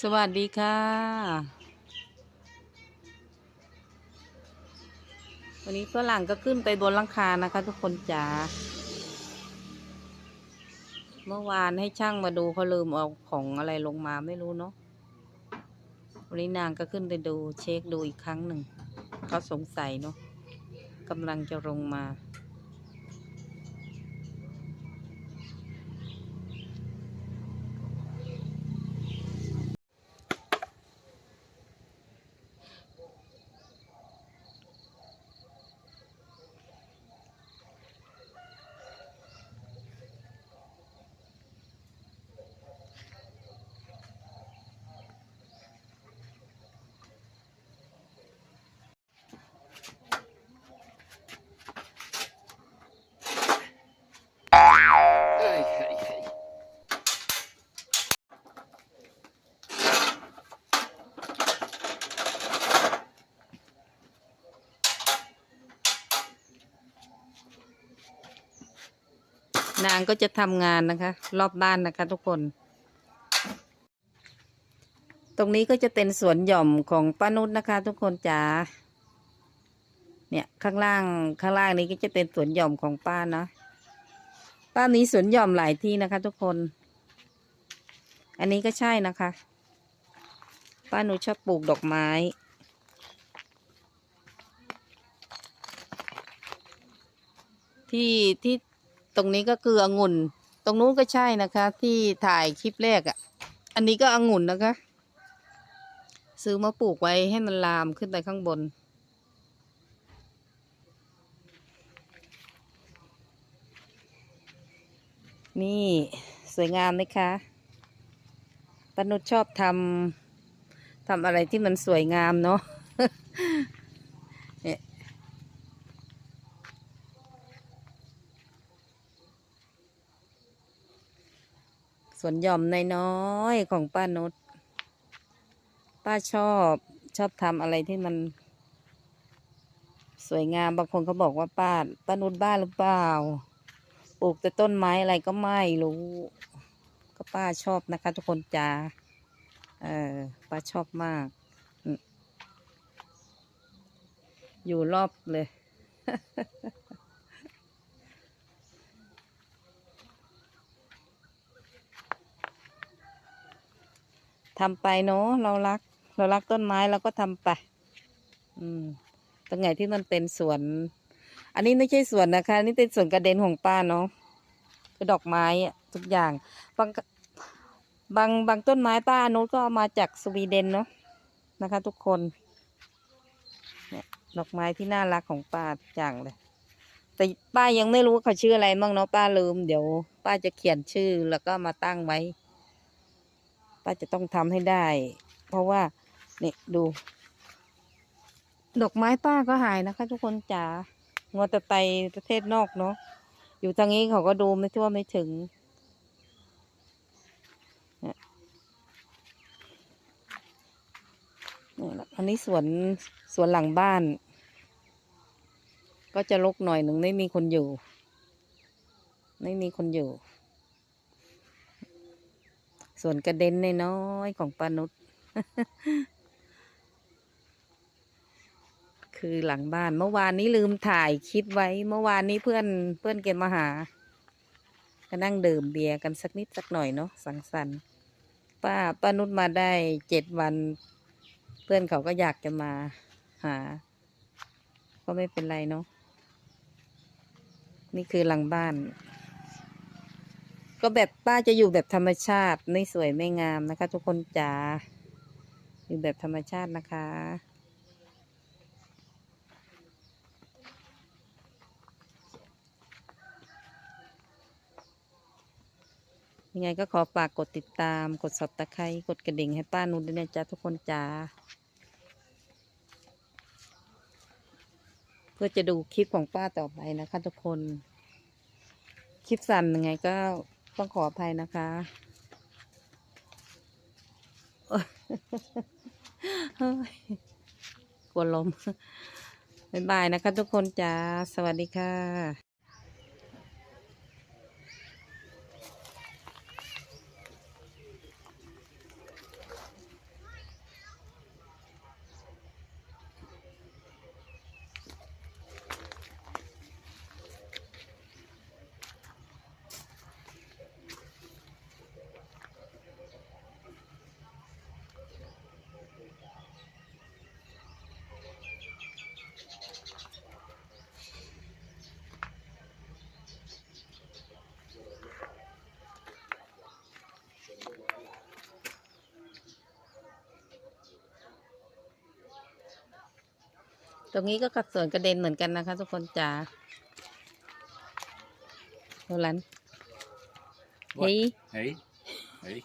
สวัสดีค่ะ วันนี้ฝรั่งก็ขึ้นไปบนหลังคานะคะ ทุกคนจ๋า เมื่อวานให้ช่างมาดูเขาลืมเอาของอะไรลงมาไม่รู้เนาะ วันนี้นางก็ขึ้นไปดูเช็คดูอีกครั้งหนึ่ง เขาสงสัยเนาะกำลังจะลงมา นางก็จะทำงานนะคะ รอบบ้านนะคะทุกคน ตรงนี้ก็จะเป็นสวนหย่อมของป้านุชนะคะ ทุกคนจ๋าเนี่ยข้างล่างข้างล่างนี้ก็จะเป็นสวนหย่อมของป้านะป้านี้สวนหย่อมหลายที่นะคะ ทุกคน อันนี้ก็ใช่นะคะ ป้านุชชอบปลูกดอกไม้ที่ที่ ตรงนี้ก็คือองุ่น ตรงนู้นก็ใช่นะคะ ที่ถ่ายคลิปแรกอะ่ะ อันนี้ก็องุ่นนะคะ ซื้อมาปลูกไว้ให้มันลามขึ้นไปข้างบน นี่สวยงามไหมคะปนุชชอบทำทำอะไรที่มันสวยงามเนาะ เนี่ย สวนหย่อมน้อยๆของป้านุชป้าชอบชอบทำอะไรที่มัน สวยงามบางคนเขาบอกว่าป้าป้านุชบ้าหรือเปล่า ปลูกแต่ต้นไม้อะไรก็ไม่รู้ ก็ป้าชอบนะคะ ทุกคนจ้าเออป้าชอบมาก อยู่รอบเลย ทำไปเนาะเรารัก เรารักต้นไม้เราก็ทำไป อืมตรงไหนที่มันเป็นสวน อันนี้ไม่ใช่สวนนะคะนี่เป็นสวนกระเด็นของป้าเนาะคือดอกไม้อะทุกอย่างบางบางบางต้นไม้ป้าโน้ตก็เอามาจากสวีเดนเนาะนะคะ ทุกคนเนี่ยดอกไม้ที่น่ารักของป้าอย่างเลย แต่ป้ายังไม่รู้ว่าเขาชื่ออะไรมั่งเนาะป้าลืม เดี๋ยว ป้าจะเขียนชื่อแล้วก็มาตั้งไว้ ป้าจะต้องทำให้ได้ เพราะว่าเนี่ยดู ดอกไม้ป้าก็หายนะคะ ทุกคนจ๋างอต่ไปประเทศนอกเนาะอยู่ทางนี้เขาก็ดูไม่ทั่วไม่ถึงอันนี้สวนสวนหลังบ้าน ก็จะรกหน่อยหนึ่งไม่มีคนอยู่ ไม่มีคนอยู่ ส่วนกระเด็นน้อยของปานุษคือหลังบ้าน เมื่อวานนี้ลืมถ่ายคลิปไว้ เมื่อวานนี้เพื่อนเพื่อนเกณฑ์มาหาก็นั่งดื่มเบียร์กันสักนิดสักหน่อยเนาะสังสรรค์ป้าป้านุชมาได้เจ็ดวัน เพื่อนเขาก็อยากจะมาหา ก็ไม่เป็นไรเนาะนี่คือหลังบ้าน ก็แบบป้าจะอยู่แบบธรรมชาติไม่สวยไม่งามนะคะ ทุกคนจ๋าอยู่แบบธรรมชาตินะคะยังไงก็ขอฝากกดติดตาม กดสับตะไคร้กดกระดิ่งให้ป้านุชด้วยนะจ๊ะทุกคนจ๋าเพื่อจะดูคลิปของป้าต่อไปนะคะทุกคน คลิปสั้นยังไงก็ ต้องขออภัยนะคะเฮ้ยกลัวลมบ๊ายบายนะคะทุกคนจ้า สวัสดีค่ะ ตรงนี้ก็กับสวนกระเด็นเหมือนกันนะคะ ทุกคนจ๋าโรลัน What? เฮ้ย Hey. Hey.